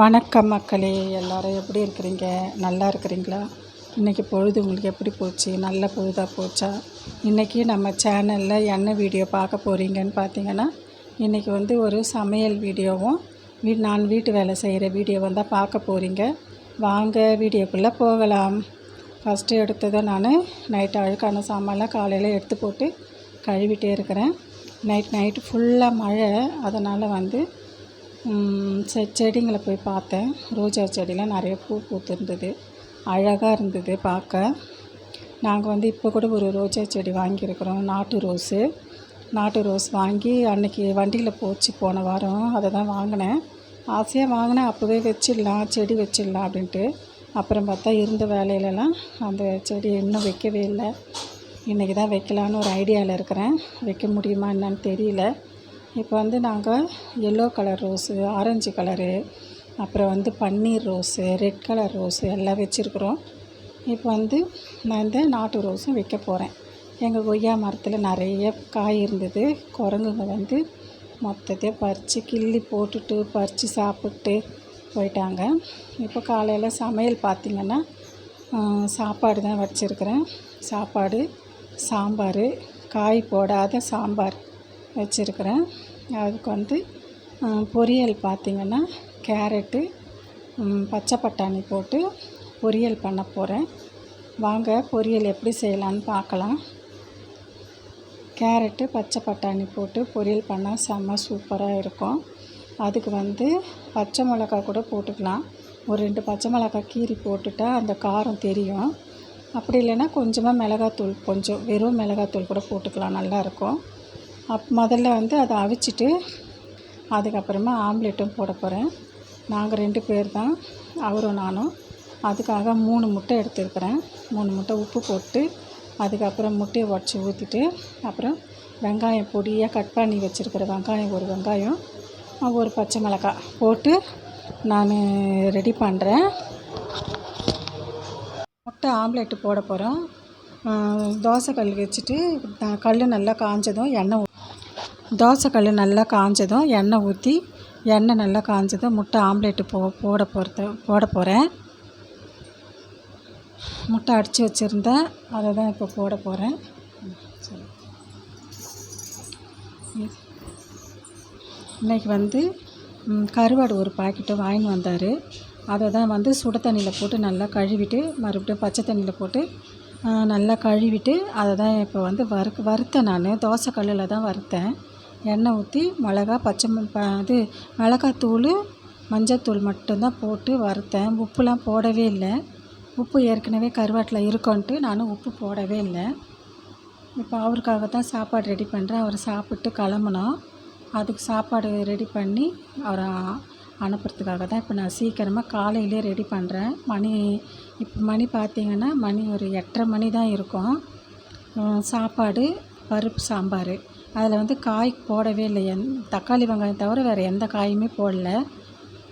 வணக்கம் மக்களே எல்லோரும் எப்படி இருக்கிறீங்க? நல்லா இருக்கிறீங்களா? இன்றைக்கி பொழுது உங்களுக்கு எப்படி போச்சு? நல்ல பொழுதாக போச்சா? இன்றைக்கி நம்ம சேனலில் என்ன வீடியோ பார்க்க போகிறீங்கன்னு பார்த்தீங்கன்னா இன்றைக்கி வந்து ஒரு சமையல் வீடியோவும் வீ நான் வீட்டு வேலை செய்கிற வீடியோ வந்தால் பார்க்க போகிறீங்க வாங்க வீடியோக்குள்ளே போகலாம். ஃபஸ்ட்டு எடுத்ததை நான் நைட்டு அழுக்கான சாமான்லாம் காலையில் எடுத்து போட்டு கழுவிட்டே இருக்கிறேன். நைட் நைட்டு ஃபுல்லாக மழை. அதனால் வந்து செ செடிங்களை போய் பார்த்தேன். ரோஜா செடிலாம் நிறைய பூ பூத்திருந்தது. அழகாக இருந்தது பார்க்க. நாங்கள் வந்து இப்போ கூட ஒரு ரோஜா செடி வாங்கியிருக்கிறோம் நாட்டு ரோஸு. நாட்டு ரோஸ் வாங்கி அன்னைக்கு வண்டியில் போச்சு போன வாரம். அதை தான் வாங்கினேன். ஆசையாக வாங்கினேன். அப்போவே வச்சிடலாம் செடி வச்சிடலாம் அப்படின்ட்டு. அப்புறம் பார்த்தா இருந்த வேலையிலலாம் அந்த செடி இன்னும் வைக்கவே இல்லை. இன்றைக்கி தான் வைக்கலான்னு ஒரு ஐடியாவில் இருக்கிறேன். வைக்க முடியுமா என்னன்னு தெரியல. இப்போ வந்து நாங்கள் yellow colour rose orange colour அப்புறம் வந்து பன்னீர் ரோஸு ரெட் கலர் ரோஸு எல்லாம் வச்சுருக்குறோம். இப்போ வந்து நான் இந்த நாட்டு ரோஸும் வைக்க போகிறேன் எங்கள் கொய்யா மரத்தில் நிறைய காய் இருந்தது. குரங்குங்க வந்து மொத்தத்தையும் பறித்து கிள்ளி போட்டுட்டு பறித்து சாப்பிட்டு போயிட்டாங்க. இப்போ காலையில் சமையல் பார்த்திங்கன்னா சாப்பாடு தான் வச்சுருக்கிறேன். சாப்பாடு சாம்பார் காய் போடாத சாம்பார் வச்சுருக்கிறேன். அதுக்கு வந்து பொரியல் பார்த்திங்கன்னா கேரட்டு பச்சை பட்டாணி போட்டு பொரியல் பண்ண போகிறேன் வாங்க பொரியல் எப்படி செய்யலான்னு பார்க்கலாம். கேரட்டு பச்சை பட்டாணி போட்டு பொரியல் பண்ணால் செம்ம சூப்பராக இருக்கும். அதுக்கு வந்து பச்சை மிளகா கூட போட்டுக்கலாம். ஒரு ரெண்டு பச்சை மிளகா கீறி போட்டுட்டா அந்த காரம் தெரியும். அப்படி இல்லைன்னா கொஞ்சமாக மிளகாத்தூள் கொஞ்சம் வெறும் மிளகாத்தூள் கூட போட்டுக்கலாம். நல்லாயிருக்கும் அப் முதல்ல வந்து அதை அவிச்சிட்டு அதுக்கப்புறமா ஆம்லேட்டும் போட போகிறேன் நாங்கள் ரெண்டு பேர் தான் அவரும் நானும். அதுக்காக மூணு முட்டை எடுத்துருக்கிறேன். மூணு முட்டை உப்பு போட்டு அதுக்கப்புறம் முட்டையை உடச்சி ஊற்றிட்டு அப்புறம் வெங்காயம் பொடியாக கட் பண்ணி வச்சுருக்கிற வெங்காயம் ஒரு வெங்காயம் ஒரு பச்சை மிளகாய் போட்டு நான் ரெடி பண்ணுறேன் முட்டை ஆம்லேட்டு போட போகிறோம் தோசை கல் வச்சுட்டு கல் நல்லா காஞ்சதும் எண்ணெய் தோசைக்கல் நல்லா காஞ்சதும் எண்ணெய் ஊற்றி எண்ணெய் நல்லா காஞ்சதும் முட்டை ஆம்லேட்டு போ போட போகிறது போட போகிறேன் முட்டை அடித்து வச்சுருந்தேன் அதை தான் இப்போ போட போகிறேன் இன்றைக்கி வந்து கருவாடு ஒரு பாக்கெட்டு வாங்கின்னு வந்தார். அதை தான் வந்து சுட தண்ணியில் போட்டு நல்லா கழுவிட்டு மறுபடியும் பச்சை தண்ணியில் போட்டு நல்லா கழுவிட்டு அதை தான் இப்போ வந்து வறு வறுத்தேன் நான். தோசை கல்லில் தான் வறுத்தேன். எண்ணெய் ஊற்றி மிளகா பச்சை ப இது மிளகாத்தூள் மஞ்சத்தூள் மட்டும்தான் போட்டு வறுத்தேன். உப்புலாம் போடவே இல்லை. உப்பு ஏற்கனவே கருவாட்டில் இருக்கோன்ட்டு நானும் உப்பு போடவே இல்லை. இப்போ அவருக்காக தான் சாப்பாடு ரெடி பண்ணுறேன். அவர் சாப்பிட்டு கிளம்பணும் அதுக்கு சாப்பாடு ரெடி பண்ணி அவரை அனுப்புறதுக்காக தான் இப்போ நான் சீக்கிரமாக காலையிலே ரெடி பண்ணுறேன். மணி இப்போ மணி பார்த்தீங்கன்னா மணி ஒரு எட்டரை மணி தான் இருக்கும். சாப்பாடு பருப்பு சாம்பார். அதில் வந்து காய் போடவே இல்லை. எந் தக்காளி வெங்காயம் தவிர வேறு எந்த காயுமே போடல.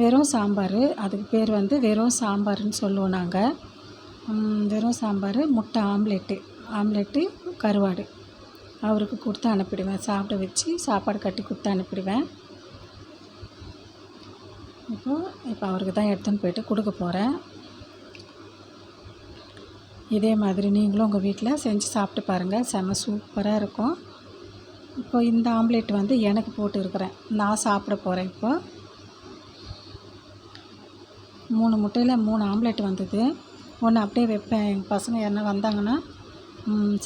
வெறும் சாம்பார். அதுக்கு பேர் வந்து வெறும் சாம்பார்னு சொல்லுவோம் நாங்கள். வெறும் சாம்பார் முட்டை ஆம்லெட்டு. ஆம்லெட்டு கருவாடு. அவருக்கு கொடுத்து அனுப்பிடுவேன். சாப்பிட வச்சு சாப்பாடு கட்டி கொடுத்து அனுப்பிடுவேன். இப்போ இப்போ அவருக்கு தான் எடுத்துன்னு போயிட்டு கொடுக்க போகிறேன் இதே மாதிரி நீங்களும் உங்கள் வீட்டில் செஞ்சு சாப்பிட்டு பாருங்கள். செம்ம சூப்பராக இருக்கும். இப்போ இந்த ஆம்லேட் வந்து எனக்கு போட்டு இருக்கிறேன். நான் சாப்பிட போகிறேன் இப்போ. மூணு முட்டையில் மூணு ஆம்லேட் வந்தது. ஒன்று அப்படியே வைப்பேன். எங்கள் பசங்க யாருன்னா வந்தாங்கன்னா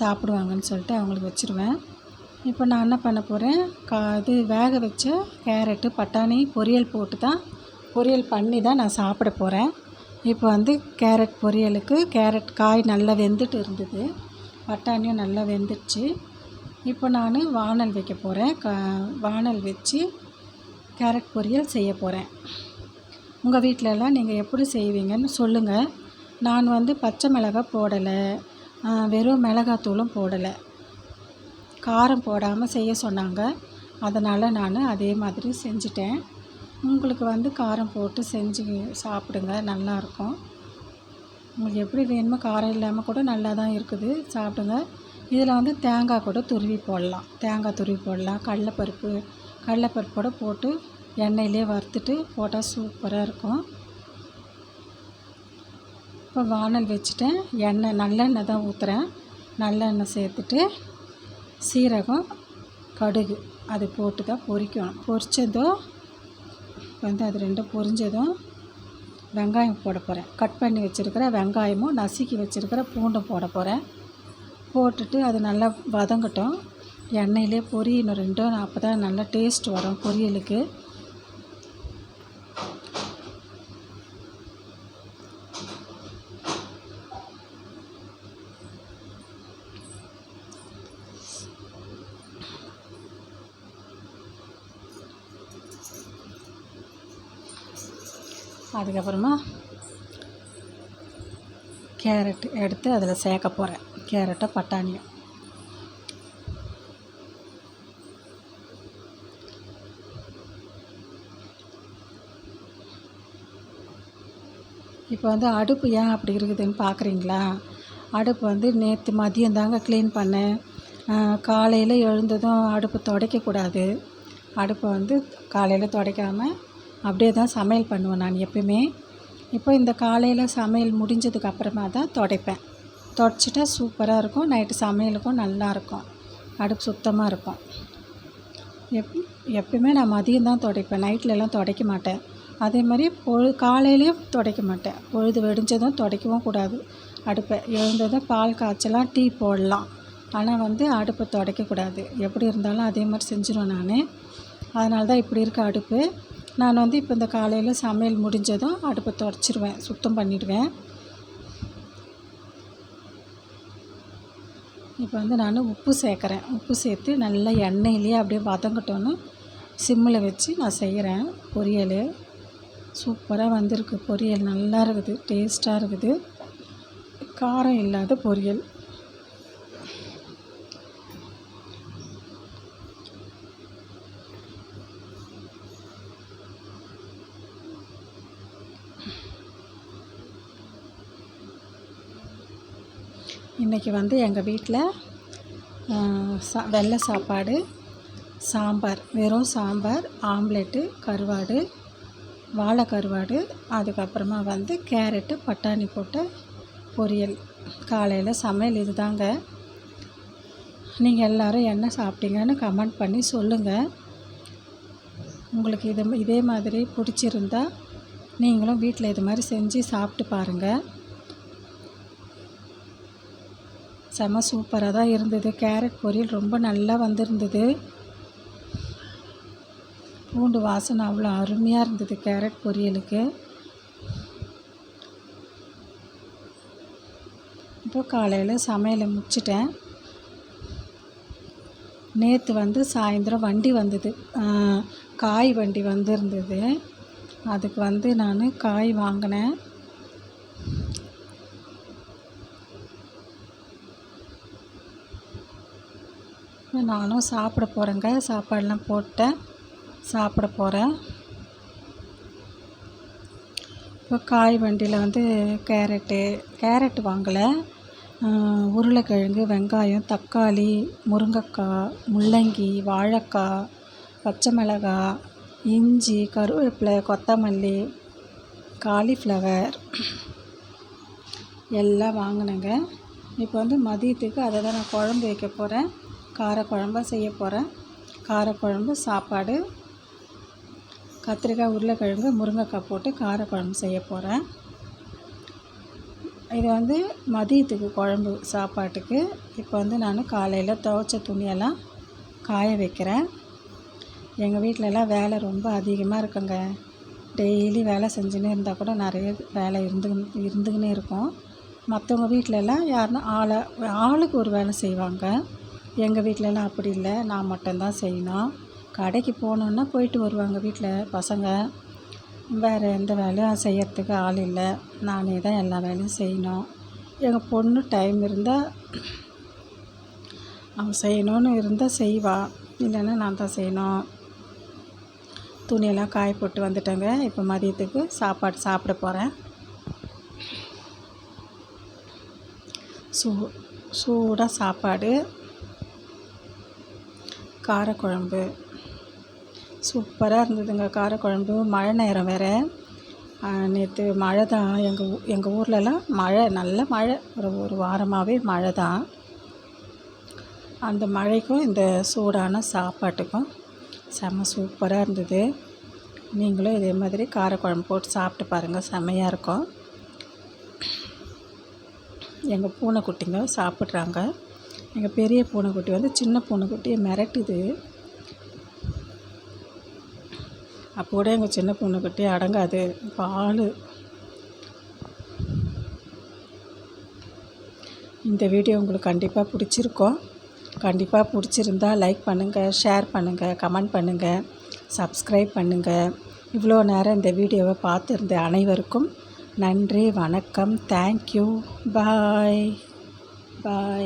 சாப்பிடுவாங்கன்னு சொல்லிட்டு அவங்களுக்கு வச்சுருவேன். இப்போ நான் என்ன பண்ண போகிறேன் கா இது வேக வச்ச கேரட்டு பட்டாணி பொரியல் போட்டு தான் பொரியல் பண்ணி தான் நான் சாப்பிட போகிறேன் இப்போ வந்து கேரட் பொரியலுக்கு கேரட் காய் நல்லா வெந்துட்டு இருந்தது. பட்டாணியும் நல்லா வெந்துடுச்சு இப்போ நான் வானல் வைக்க போகிறேன் க வானல் வச்சு கேரட் பொரியல் செய்ய போகிறேன் உங்கள் வீட்டிலலாம் நீங்கள் எப்படி செய்வீங்கன்னு சொல்லுங்கள் நான் வந்து பச்சை மிளகாய் போடலை. வெறும் மிளகாத்தூளும் போடலை. காரம் போடாமல் செய்ய சொன்னாங்க. அதனால் நான் அதே மாதிரி செஞ்சிட்டேன். உங்களுக்கு வந்து காரம் போட்டு செஞ்சு சாப்பிடுங்க. நல்லாயிருக்கும் உங்களுக்கு எப்படி வேணுமோ காரம் இல்லாமல் கூட நல்லா தான் இருக்குது. சாப்பிடுங்க. இதில் வந்து தேங்காய் கூட துருவி போடலாம். தேங்காய் துருவி போடலாம். கடலப்பருப்பு கடலப்பருப்போட போட்டு எண்ணெயிலே வறுத்துட்டு போட்டால் சூப்பராக இருக்கும். இப்போ வானல் வச்சுட்டேன். எண்ணெய் நல்லெண்ணெய் தான் ஊற்றுறேன் நல்லெண்ணெய் சேர்த்துட்டு சீரகம் கடுகு அது போட்டு தான் பொரிக்கணும். பொரிச்சதும் வந்து அது ரெண்டும் பொரிஞ்சதும் வெங்காயம் போட போகிறேன் கட் பண்ணி வச்சுருக்கிற வெங்காயமும் நசுக்கி வச்சுருக்கிற பூண்டும் போட போகிறேன் போட்டுட்டு அது நல்லா வதங்கட்டும். எண்ணெயிலே பொரியணும் ரெண்டும் அப்போ தான் நல்லா டேஸ்ட் வரும் பொரியலுக்கு. அதுக்கப்புறமா கேரட் எடுத்து அதில் சேர்க்க போகிறேன். கேரட்டை பட்டாணியும் இப்போ வந்து அடுப்பு ஏன் அப்படி இருக்குதுன்னு பார்க்குறீங்களா? அடுப்பு வந்து நேற்று மதியம் தாங்க க்ளீன் பண்ணேன். காலையில் எழுந்ததும் அடுப்பு துடைக்கக்கூடாது. அடுப்பை வந்து காலையில் துடைக்காமல் அப்படியே தான் சமையல் பண்ணுவேன் நான் எப்பயுமே. இப்போ இந்த காலையில் சமையல் முடிஞ்சதுக்கு அப்புறமா தான் துடைப்பேன். துடைச்சிட்டா சூப்பராக இருக்கும். நைட்டு சமையலுக்கும் நல்லாயிருக்கும் அடுப்பு சுத்தமாக இருக்கும். எப் எப்பயுமே நான் மதியம் தான் துடைப்பேன். நைட்லலாம் துடைக்க மாட்டேன். அதே மாதிரி பொழு காலையிலையும் துடைக்க மாட்டேன். பொழுது வெடிஞ்சதும் துடைக்கவும் கூடாது. அடுப்பை எழுந்ததும் பால் காய்ச்சலாம் டீ போடலாம். ஆனால் வந்து அடுப்பை துடைக்கக்கூடாது எப்படி இருந்தாலும் அதே மாதிரி செஞ்சிடும் நான். அதனால தான் இப்படி இருக்க அடுப்பு. நான் வந்து இப்போ இந்த காலையில் சமையல் முடிஞ்சதும் அடுப்பை துடைச்சிருவேன் சுத்தம் பண்ணிவிடுவேன் இப்போ வந்து நான் உப்பு சேர்க்குறேன். உப்பு சேர்த்து நல்லா எண்ணெயிலேயே அப்படியே வதங்கட்டோன்னு சிம்மில் வச்சு நான் செய்கிறேன். பொரியல் சூப்பராக வந்திருக்கு. பொரியல் நல்லா இருக்குது டேஸ்ட்டாக இருக்குது. காரம் இல்லாத பொரியல். இன்றைக்கி வந்து எங்கள் வீட்டில் சா வெள்ளை சாப்பாடு சாம்பார் வெறும் சாம்பார் ஆம்லெட்டு கருவாடு வாழை கருவாடு அதுக்கப்புறமா வந்து கேரட்டு பட்டாணி போட்ட பொரியல். காலையில் சமையல் இது தாங்க நீங்கள் எல்லோரும் என்ன சாப்பிட்டீங்கன்னு கமெண்ட் பண்ணி சொல்லுங்கள் உங்களுக்கு இது இதே மாதிரி பிடிச்சிருந்தா நீங்களும் வீட்டில் இது மாதிரி செஞ்சு சாப்பிட்டு பாருங்கள் செம சூப்பராக தான் இருந்தது. கேரட் பொரியல் ரொம்ப நல்லா வந்திருந்தது. பூண்டு வாசனை அவ்வளோ அருமையாக இருந்தது கேரட் பொரியலுக்கு. இப்போ காலையில் சமையலை முடிச்சிட்டேன். நேற்று வந்து சாயந்தரம் வண்டி வந்தது. காய் வண்டி வந்திருந்தது. அதுக்கு வந்து நான் காய் வாங்கினேன். நானும் சாப்பிட போகிறேங்க சாப்பாடெலாம் போட்டேன். சாப்பிட போகிறேன் இப்போ காய் வண்டியில் வந்து கேரட்டு கேரட் வாங்கலை. உருளைக்கிழங்கு வெங்காயம் தக்காளி முருங்கைக்காய் முள்ளங்கி வாழைக்காய் பச்சை மிளகாய் இஞ்சி கருவேப்பிலை கொத்தமல்லி காலிஃப்ளவர் எல்லாம் வாங்கினேங்க. இப்போ வந்து மதியத்துக்கு அதை தான் நான் குழம்பு வைக்க போகிறேன் காரக்குழம்பு செய்ய போகிறேன். காரக்குழம்பு சாப்பாடு கத்திரிக்காய் உருளைக்கிழங்கு முருங்கைக்காய் போட்டு காரக்குழம்பு செய்ய போகிறேன். இது வந்து மதியத்துக்கு குழம்பு சாப்பாட்டுக்கு. இப்போ வந்து நான் காலையில் துவைச்ச துணியெல்லாம் காய வைக்கிறேன். எங்கள் வீட்டிலலாம் வேலை ரொம்ப அதிகமாக இருக்குங்க. டெய்லி வேலை செஞ்சுன்னே இருந்தால் கூட நிறைய வேலை இருந்து இருந்துக்கினே இருக்கும். மற்றவங்க வீட்டிலலாம் யாருன்னா ஆளை ஆளுக்கு ஒரு வேலை செய்வாங்க. எங்கள் வீட்டிலலாம் அப்படி இல்லை. நான் மட்டும்தான் செய்யணும். கடைக்கு போகணுன்னா போயிட்டு வருவாங்க வீட்டில் பசங்க. வேறு எந்த வேலையும் செய்கிறதுக்கு ஆள் இல்லை. நானே தான் எல்லா வேலையும் செய்யணும். எங்கள் பொண்ணு டைம் இருந்தால் அவள் செய்யணும்னு இருந்தால் செய்வாள் இல்லைன்னா நான் தான் செய்யணும். துணியெல்லாம் காய போட்டு வந்துட்டேங்க. இப்போ மதியத்துக்கு சாப்பாடு சாப்பிட போகிறேன் சூ சூடாக சாப்பாடு. காரக்குழம்பு. சூப்பராக இருந்ததுங்க காரக்குழம்பு. மழை நேரம் வேறு. நேற்று மழை தான். எங்கள் ஊ எங்கள் ஊர்லலாம் மழை நல்ல மழை. ஒரு ஒரு வாரமாகவே மழை தான். அந்த மழைக்கும் இந்த சூடான சாப்பாட்டுக்கும் செம்ம சூப்பராக இருந்தது. நீங்களும் இதே மாதிரி காரக்குழம்பு போட்டு சாப்பிட்டு பாருங்கள் செம்மையாக இருக்கும். எங்கள் பூனைக்குட்டிங்க சாப்பிட்றாங்க. எங்கள் பெரிய பூனைக்குட்டி வந்து சின்ன பூனைக்குட்டியை மிரட்டுது. அப்போ கூட எங்கள் சின்ன பூனைக்குட்டி அடங்காது. பால் இந்த வீடியோ உங்களுக்கு கண்டிப்பாக பிடிச்சிருக்கும். கண்டிப்பாக பிடிச்சிருந்தா லைக் பண்ணுங்கள் ஷேர் பண்ணுங்கள் கமெண்ட் பண்ணுங்கள் சப்ஸ்கிரைப் பண்ணுங்கள் இவ்வளோ நேரம் இந்த வீடியோவை பார்த்துருந்த அனைவருக்கும் நன்றி வணக்கம் தேங்க்யூ பாய் பாய்